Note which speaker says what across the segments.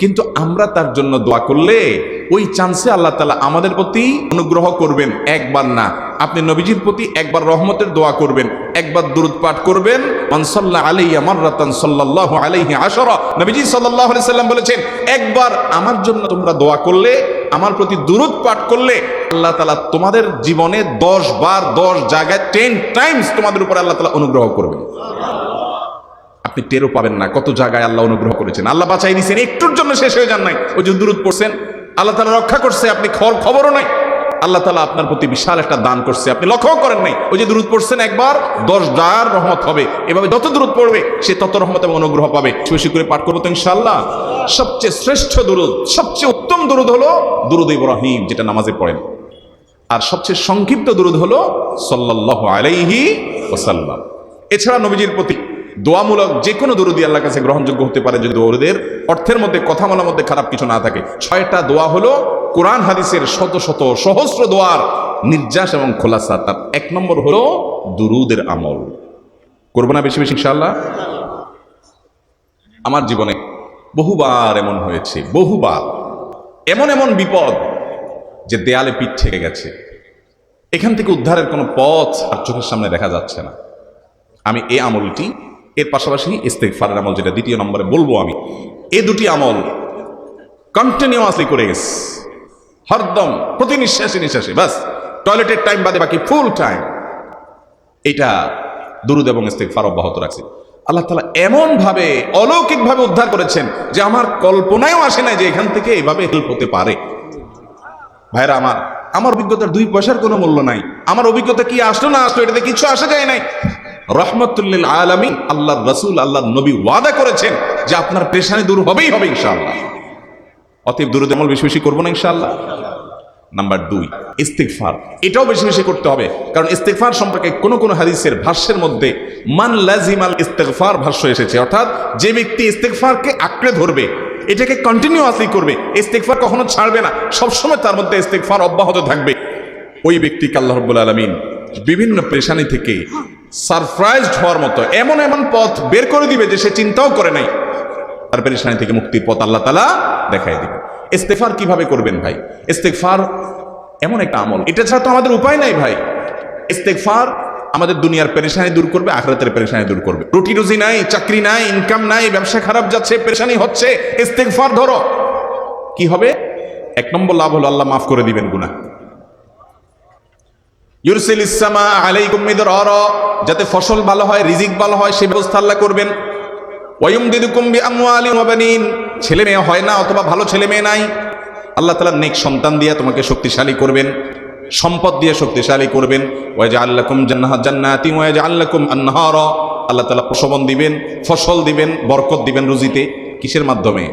Speaker 1: কিন্তু আমরা তার জন্য দোয়া করলে ওই চান্সে আল্লাহ তালা আমাদের প্রতি অনুগ্রহ করবেন একবার না। আপনি নবীজির প্রতি একবার রহমতের দোয়া করবেন, একবার দুরুদ পাঠ করবেন। মনসল্লাহ আলাইয়া মাররাতান সাল্লাল্লাহু আলাইহি আশরা। নবীজি আলাইহি সাল্লাম বলেছেন, একবার আমার জন্য তোমরা দোয়া করলে, আমার প্রতি দুরুদ পাঠ করলে, আল্লাহ তালা তোমাদের জীবনে দশ বার দশ জায়গায় টেন টাইমস তোমাদের উপর আল্লাহ তালা অনুগ্রহ করবেন। আপনি টেরও পাবেন না কত জায়গায় আল্লাহ অনুগ্রহ করেছেন। আল্লাহ বাঁচাই দিয়েছেন একটুর জন্য শেষ হয়ে যান নাই। ওই যে দূরত পড়ছেন, আল্লাহ তালা রক্ষা করছে, আপনি খবর খবরও নাই। আল্লাহ তালা আপনার প্রতি বিশাল একটা দান করছে, আপনি লক্ষ্য করেন নাই। ওই যে দূরত পড়ছেন একবার, দশ ডার রহমত হবে। এভাবে যত দূরত পড়বে, সে তত রহমত এবং অনুগ্রহ পাবে। বেশি করে পাঠ করব তো ইনশাল্লাহ সবচেয়ে শ্রেষ্ঠ দুরুদ, সবচেয়ে উত্তম দুরুদ হলো দুরুদ ইব্রাহিম, যেটা নামাজে পড়েন। আর সবচেয়ে সংক্ষিপ্ত দুরুদ হলো সাল্লাল্লাহু আলাইহি ওসাল্লাম এছাড়া নবীজির প্রতি দোয়ামূলক যে কোনো দরুদি আল্লাহর কাছে গ্রহণযোগ্য হতে পারে যদি দৌড়দের অর্থের মধ্যে, কথা বলার মধ্যে খারাপ কিছু না থাকে। ছয়টা দোয়া হলো কোরআন, হাদিসের শত শত সহস্র দোয়ার নির্যাস এবং খোলাসা। তার এক নম্বর হলো দুরুদের আমল। করব না বেশি বেশি, ইনশাআল্লাহ? আমার জীবনে বহুবার এমন হয়েছে, বহুবার। এমন এমন বিপদ যে দেয়ালে পিঠ থেকে গেছে। এখান থেকে উদ্ধারের কোনো পথ আর চোখের সামনে দেখা যাচ্ছে না। আমি এই আমলটি এর পাশাপাশি ইস্তেকফারের আমল, যেটা দ্বিতীয় নম্বরে বলব আমি এই দুটি আমল কন্টিনিউয়াসলি করে গেছে। হরদম প্রতি নিঃশ্বাসে নিঃশ্বাসে বাস। টয়লেটের টাইম বাদে বাকি ফুল টাইম এটা দুরুদ এবং ইস্তেকফার অব্যাহত রাখছে। আল্লাহ তালা এমনভাবে অলৌকিকভাবে উদ্ধার করেছেন যে আমার কল্পনায়ও আসে না যে এখান থেকে এভাবে হেল্প হতে পারে। ভাইরা আমার আমার অভিজ্ঞতার দুই পয়সার কোনো মূল্য নাই। আমার অভিজ্ঞতা কি আসলো না আসলো, এটাতে কিছু আসা যায় নাই। রহমতুল্লিল আলমী আল্লাহ রসুল আল্লাহ নবী ওয়াদা করেছেন যে আপনার পেশানি দূর হবেই, হবে ইনশাআল্লাহ। অতএব দুরুদেমল বেশি বেশি করব না ইনশাআল্লাহ। নাম্বার দুই ইস্তেকফার এটাও বেশি বেশি করতে হবে। কারণ ইস্তেকফার সম্পর্কে কোন কোন হাদিসের ভাষ্যের মধ্যে মান লাজিমাল ইস্তেকফার ভাষ্য এসেছে। অর্থাৎ যে ব্যক্তি ইস্তেকফারকে আঁকড়ে ধরবে, এটাকে কন্টিনিউয়াসলি করবে ইস্তেকফার কখনো ছাড়বে না। সবসময় তার মধ্যে ইস্তেকফার অব্যাহত থাকবে। ওই ব্যক্তিকে আল্লাহ রব্বুল আলমিন বিভিন্ন পেশানি থেকে সারপ্রাইজড হওয়ার মতো এমন এমন পথ বের করে দিবে যে সে চিন্তাও করে নাই। তার পেরেশানি থেকে মুক্তির পথ আল্লাহ তালা দেখাই দিবে। ইস্তেফার কীভাবে করবেন ভাই? ইস্তেকফার এমন একটা আমল। এটা ছাড়া তো আমাদের উপায় নাই ভাই। ইস্তেকফার আমাদের দুনিয়ার পেরেশানি দূর করবে, আখরাতের পেরেশানি দূর করবে। রুটি রুজি নাই, চাকরি নাই ইনকাম নাই, ব্যবসা খারাপ যাচ্ছে, পেরেশানি হচ্ছে। ইস্তেকফার ধরো। কি হবে? এক নম্বর লাভ হলো আল্লাহ মাফ করে দিবেন গুনাহ। ইউরসিল ইসলামা আলাইকুম মিদরারা, যাতে ফসল ভালো হয়, রিজিক ভালো হয়, সে ব্যবস্থা আল্লাহ করবেন। ওয়ায়ুম দিদুকুম বি আমওয়ালিন ওয়া ছেলে মেয়ে হয় না অথবা ভালো ছেলে মেয়ে নাই, আল্লাহ তাআলা নেক সন্তান দিয়ে তোমাকে শক্তিশালী করবেন, সম্পদ দিয়ে শক্তিশালী করবেন। ওয়াজা আল্লাকুম জান্নাহ জান্নাতি ওয়াজা আল্লাকুম আনহারা, আল্লাহ তাআলা প্রসবন দিবেন, ফসল দিবেন, বরকত দিবেন রুজিতে। কিসের মাধ্যমে?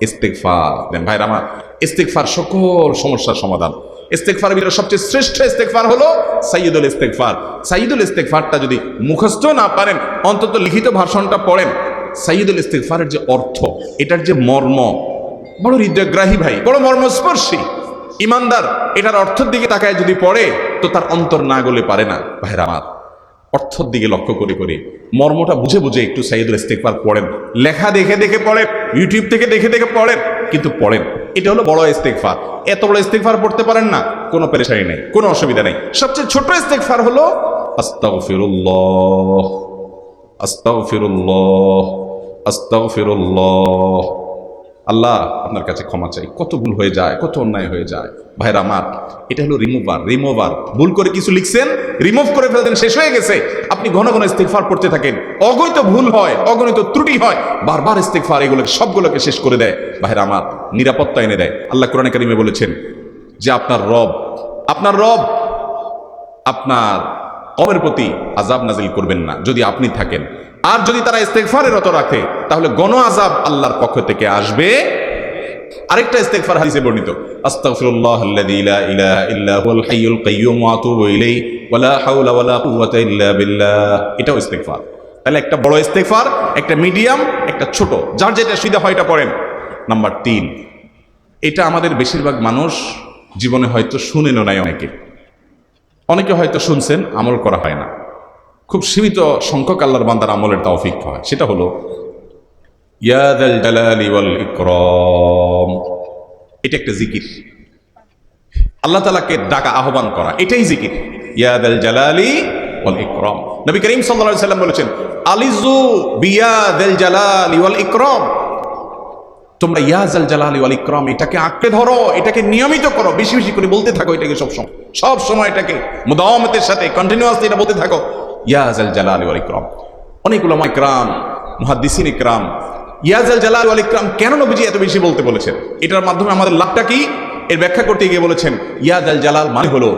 Speaker 1: ইস্তেগফার। দেন ভাইরা আমার, ইস্তেগফার সকল সমস্যার সমাধান। ইস্তেকফার ভিতরে সবচেয়ে শ্রেষ্ঠ ইস্তেকফার হলো সাইয়দুল ইস্তেকফার সাইয়দুল ইস্তেকফারটা যদি মুখস্থ না পারেন, অন্তত লিখিত ভাষণটা পড়েন সাইয়দুল ইস্তেকফারের যে অর্থ, এটার যে মর্ম, বড় হৃদয়গ্রাহী ভাই, বড় মর্মস্পর্শী, ইমানদার, এটার অর্থের দিকে তাকায় যদি পড়ে, তো তার অন্তর না গলে পারে না ভাইরা আমার। অর্থর দিকে লক্ষ্য করে করে। মর্মটা বুঝে বুঝে একটু সাইদুল ইস্তেকবার পড়েন। লেখা দেখে দেখে পড়েন, ইউটিউব থেকে দেখে দেখে পড়েন, কিন্তু পড়েন। এটা হলো বড় ইস্তেকফার এত বড় ইস্তেকফার পড়তে পারেন না, কোনো পেরেশানি নেই, কোনো অসুবিধা নেই। সবচেয়ে ছোট ইস্তেকফার হলো আস্তাগফিরুল্লাহ আস্তাগফিরুল্লাহ আস্তাগফিরুল্লাহ। আল্লাহ আপনার কাছে ক্ষমা চাই। কত ভুল হয়ে যায়, কত অন্যায় হয়ে যায়। ভাইরা আমার, এটা হলো রিমুভার রিমুভার ভুল করে কিছু লিখছেন রিমুভ করে ফেলতেন, শেষ হয়ে গেছে। আপনি ঘন ঘন ইস্তেকফার পড়তে থাকেন। অগণিত ভুল হয়, অগণিত ত্রুটি হয়, বারবার ইস্তেকফার এগুলো সবগুলোকে শেষ করে দেয়। ভাইরা আমার, নিরাপত্তা এনে দেয়। আল্লাহ কোরআন কারিমে বলেছেন যে আপনার রব আপনার রব আপনার কমের প্রতি আজাব নাজিল করবেন না, যদি আপনি থাকেন। আর যদি তারা ইস্তেগফারে রত রাখে, তাহলে গণ আজাব আল্লাহর পক্ষ থেকে আসবে। আরেকটা ইস্তেকফার হাদিসে বর্ণিত আস্তাগফিরুল্লাহ আল্লাযী লা ইলাহা ইল্লা হুয়াল হাইয়ুল কাইয়্যুম ওয়া আতুবু ইলাইহি, ওয়া লা হাওলা ওয়া লা কুওয়াতা ইল্লা বিল্লাহ। এটাও ইস্তেগফার। তাহলে একটা বড় ইস্তেগফার, একটা মিডিয়াম, একটা ছোট। যার যেটা সুবিধা হয় এটা পড়েন। নাম্বার তিন, এটা আমাদের বেশিরভাগ মানুষ জীবনে হয়তো শুনেনও নাই অনেকে। অনেকে হয়তো শুনছেন, আমল করা হয় না। খুব সীমিত সংখ্যক আল্লাহর বান্দার আমলের তৌফিক হয়। সেটা হলো এটা একটা জিকির। আল্লাহ তালাকে ডাকা, আহ্বান করা, এটাই জিকির। ইয়াদাল জালালি ওয়াল ইকরাম। নবী করিম আলাইহি সাল্লাম বলেছেন আলিজু বিয়াদাল জালালি ওয়াল ইকরাম। তোমরা ইয়াজাল জালালি ওয়াল ইকরাম, এটাকে আঁকড়ে ধরো, এটাকে নিয়মিত করো, বেশি বেশি করে বলতে থাকো এটাকে সব সময়। সব সময় এটাকে মুদাওয়ামতের সাথে কন্টিনিউয়াসলি এটা বলতে থাকো। ইয়াজাল জালালি ওয়াল ইকরাম। অনেক উলামা ইকরাম, মুহাদ্দিসিন ইকরাম ইয়াজাল জালালি ওয়াল ইকরাম কেন নবীজি এত বেশি বলতে বলেছেন? এটার মাধ্যমে আমাদের লাভটা কি? এর ব্যাখ্যা করতে গিয়ে বলেছেন ইয়াজাল জালাল মানে হলো,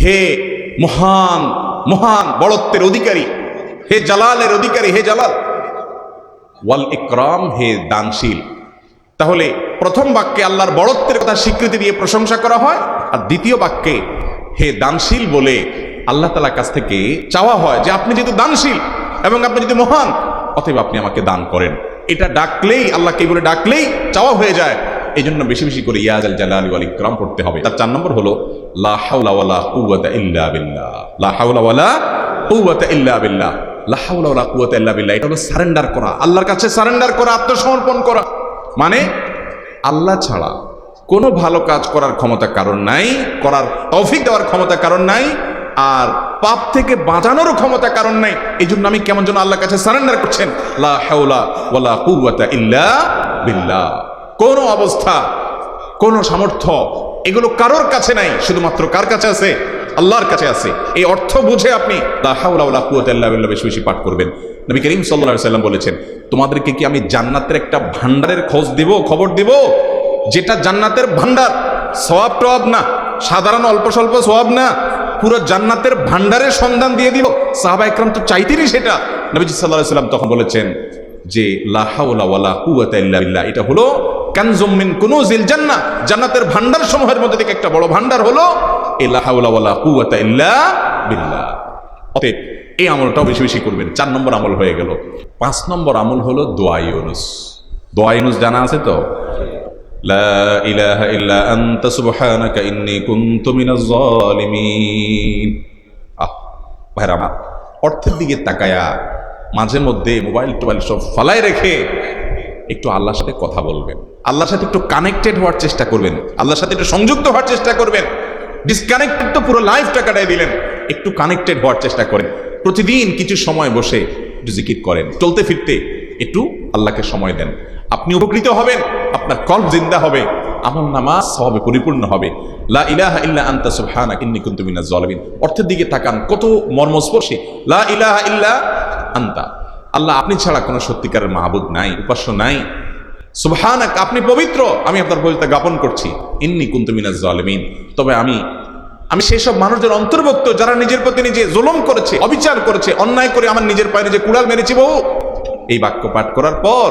Speaker 1: হে মহান মহান বড়ত্বের অধিকারী। হে জালালের অধিকারী, হে জালাল। ওয়াল ইকরাম, হে দানশীল। তাহলে প্রথম বাক্যে আল্লাহর বড়ত্বের কথা স্বীকৃতি দিয়ে প্রশংসা করা হয়, আর দ্বিতীয় বাক্যে হে দানশীল বলে আল্লাহ তালার কাছ থেকে চাওয়া হয় যে আপনি যেহেতু দানশীল এবং আপনি যদি মহান, অতএব আপনি আমাকে দান করেন। এটা ডাকলেই, আল্লাহকে বলে ডাকলেই চাওয়া হয়ে যায়। এই জন্য বেশি বেশি করে ইয়াজাল জালালি ওয়াল ইকরাম পড়তে হবে। তার চার নম্বর হলো, লা হাওলা ওয়ালা কুওয়াতা ইল্লা বিল্লাহ। লা হাওলা ওয়ালা কুওয়াতা ইল্লা বিল্লাহ। লা হাওলা ওয়ালা কুওয়াতা ইল্লা বিল্লাহ। এটা হলো সারেন্ডার করা। আল্লাহর কাছে সারেন্ডার করা, আত্মসমর্পণ করা। মানে আল্লাহ ছাড়া কোনো ভালো কাজ করার ক্ষমতা কারণ নাই, করার তৌফিক দেওয়ার ক্ষমতা কারণ নাই, আর পাপ থেকে বাঁচানোরও ক্ষমতা কারণ নাই। এই জন্য আমি কেমন যেন আল্লাহর কাছে সারেন্ডার করছেন, লা হাওলা ওয়ালা কুওয়াতা ইল্লা বিল্লাহ। কোন অবস্থা, কোন সামর্থ্য, এগুলো কারোর কাছে নাই, শুধুমাত্র কার কাছে আছে? আল্লাহর কাছে আছে। এই অর্থ বুঝে আপনি বেশি বেশি পাঠ করবেন। নবী করিম সাল্লাম বলেছেন, তোমাদেরকে কি আমি জান্নাতের একটা ভান্ডারের খোঁজ দিব, খবর দিব? যেটা জান্নাতের ভান্ডার সওয়াব টওয়াব না। সাধারণ অল্প স্বল্প সওয়াব না। পুরো জান্নাতের ভান্ডারের সন্ধান দিয়ে দিব। সাহাবা একরাম তো চাইতেনই সেটা। নবীজি আলাইহি সাল্লাম তখন বলেছেন যে লা হাওলা ওয়ালা কুওয়াতা এটা হলো কানজুম মিন কুনুজিল জান্নাহ। জান্নাতের ভান্ডার সমূহের মধ্যে থেকে একটা বড় ভান্ডার হলো এই লা হাওলা ওয়ালা কুওয়াতা অতএব এই আমলটাও বেশি বেশি করবেন, চার নম্বর আমল হয়ে গেল। পাঁচ নম্বর আমল হলো দোয়া ইউনুস। দোয়া ইউনুস জানা আছে তো? ভাইরা আমার, অর্থের দিকে তাকায়া মাঝে মধ্যে মোবাইল টোবাইল সব ফালায় রেখে একটু আল্লাহর সাথে কথা বলবেন। আল্লাহর সাথে একটু কানেক্টেড হওয়ার চেষ্টা করবেন। আল্লাহর সাথে একটু সংযুক্ত হওয়ার চেষ্টা করবেন। ডিসকানেক্টেড তো পুরো লাইফটা কাটাই দিলেন। একটু কানেক্টেড হওয়ার চেষ্টা করেন। প্রতিদিন কিছু সময় বসে একটু জিকির করেন। চলতে ফিরতে একটু আল্লাহকে সময় দেন। আপনি উপকৃত হবেন, আপনার কল্প জিন্দা হবে, আমল নামাজ হবে পরিপূর্ণ হবে। লা ইলাহা ইল্লা আনতা সুবহানাকা, ইন্নী কুনতু মিনাজ জালিমিন। অর্থের দিকে তাকান, কত মর্মস্পর্শী। লা ইলাহা ইল্লা আনতা। আল্লাহ, আপনি ছাড়া কোনো সত্যিকারের মাহবুদ নাই, উপাস্য নাই। সুবহানাক, আপনি পবিত্র। আমি আপনার পবিত্রতা জ্ঞাপন করছি। ইন্নি কুনতু মিনাজ জালিমিন। তবে আমি আমি সেই সব মানুষদের অন্তর্ভুক্ত যারা নিজের প্রতি নিজে জুলুম করেছে, অবিচার করেছে, অন্যায় করে আমার নিজের পায়ে নিজে কুড়াল মেরেছি বহু। এই বাক্য পাঠ করার পর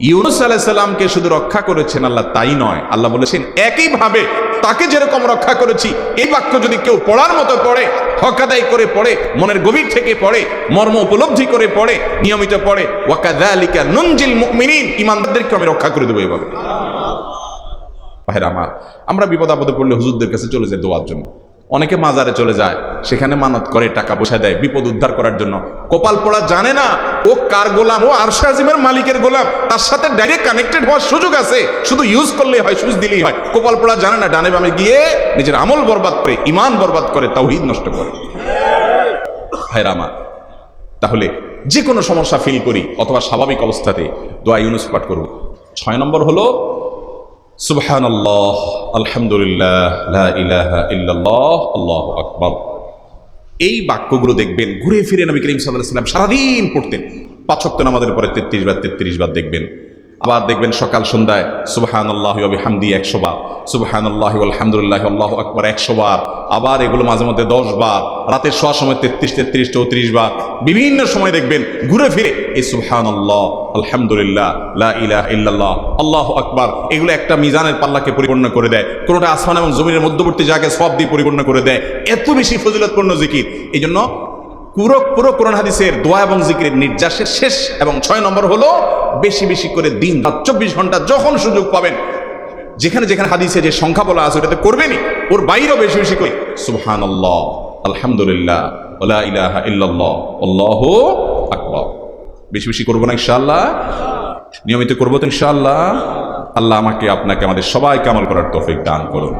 Speaker 1: ইউনুস আলাইসাল্লামকে শুধু রক্ষা করেছেন আল্লাহ, তাই নয়। আল্লাহ বলেছেন, একইভাবে তাকে যেরকম রক্ষা করেছি, এই বাক্য যদি কেউ পড়ার মতো পড়ে, হকাদাই করে পড়ে, মনের গভীর থেকে পড়ে, মর্ম উপলব্ধি করে পড়ে, নিয়মিত পড়ে ওয়াকাদালিকা নুনজিল মুমিনিন ইমানদারদেরকে আমি রক্ষা করে দেবো এভাবে। ভাইরা আমার আমরা বিপদ আপদে পড়লে হুজুরদের কাছে চলে যাই দোয়ার জন্য। অনেকে মাজারে চলে যায়, সেখানে মানত করে, টাকা পয়সা দেয়, বিপদ উদ্ধার করার জন্য। কপাল পড়া জানে না, ও কার গোলাম, ও আরশা আজিমের মালিকের গোলাম, তার সাথে ডাইরেক্ট কানেক্টেড হওয়ার সুযোগ আছে। শুধু ইউজ করলেই হয়, সুইচ দিলেই হয়। কপাল পড়া জানে না, ডানে বামে গিয়ে নিজের আমল বরবাদ করে ইমান বরবাদ করে, তাওহীদ নষ্ট করে। ভাইরা আমার, তাহলে যে কোনো সমস্যা ফিল করি অথবা স্বাভাবিক অবস্থাতে দোয়া ইউনুস পাঠ করব ছয় নম্বর হলো সুবহান আল্লাহ আলহামদুলিল্লাহ ইল্লাল্লাহ, আল্লাহ আকবর। এই বাক্যগুলো দেখবেন, ঘুরে ফিরে নবী করিম সাল্লাহ সাল্লাম সারাদিন পড়তেন। পাঁচক্ত আমাদের পরে তেত্রিশ বার তেত্রিশ বার দেখবেন। আবার দেখবেন সকাল সন্ধ্যায় সুবহান আল্লাহ হামদি একশো বার সুবহান আল্লাহ আলহামদুলিল্লাহ আল্লাহ আকবর একশো বার, আবার এগুলো মাঝে মধ্যে দশ বার রাতের শোয়ার সময় তেত্রিশ তেত্রিশ, চৌত্রিশ বার, বিভিন্ন সময় দেখবেন ঘুরে ফিরে এই সুবহান আল্লাহ আলহামদুলিল্লাহ ইলাহা ইল্লাল্লাহ, আল্লাহ আকবার, এগুলো একটা মিজানের পাল্লাকে পরিপূর্ণ করে দেয়, কোনোটা আসমান এবং জমিনের মধ্যবর্তী জায়গায় সব দিয়ে পরিপূর্ণ করে দেয়, এত বেশি ফজিলতপূর্ণ জিকির। এই জন্য পুরো পুরো কোরআন হাদিসের দোয়া এবং জিকিরের নির্যাসের শেষ এবং ছয় নম্বর হলো বেশি বেশি করে দিন রাত চব্বিশ ঘণ্টা যখন সুযোগ পাবেন, যেখানে যেখানে হাদিসে যে সংখ্যা বলা আছে ওটাতে করবেনই। ওর বাইরেও বেশি বেশি করে সুবহান আল্লাহ আলহামদুলিল্লাহ আল্লাহু বেশি বেশি করব না ইনশাআল্লাহ? নিয়মিত করব তো ইনশাআল্লাহ? আল্লাহ আমাকে, আপনাকে, আমাদের সবাইকে আমল করার তৌফিক দান করুন।